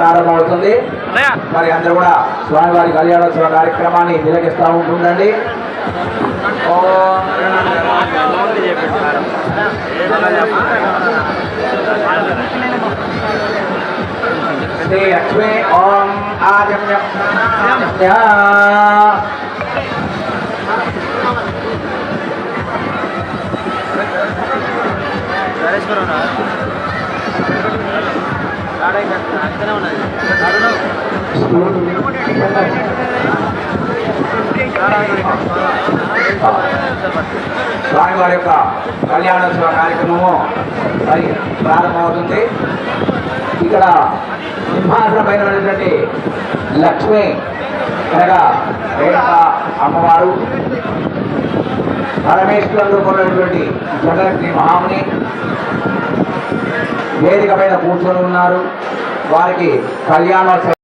ప్రారంభమవుతుంది. మరి అందరూ కూడా స్వామివారి కళ్యాణోత్సవ కార్యక్రమాన్ని తిలకిస్తూ ఉంటుండండి. ఓం శ్రీ లక్ష్మీ ఓం ఆజమ్య స్వామివారి యొక్క కళ్యాణోత్సవ కార్యక్రమము మరి ప్రారంభమవుతుంది. ఇక్కడ సింహాసనమైనటువంటి లక్ష్మి అనగా రేణుక అమ్మవారు పరమేశ్వరుడు కొన్నటువంటి జగలక్ష్మి మహాముని వేదిక పైన కూర్చొని ఉన్నారు. వారికి కళ్యాణోత్సవ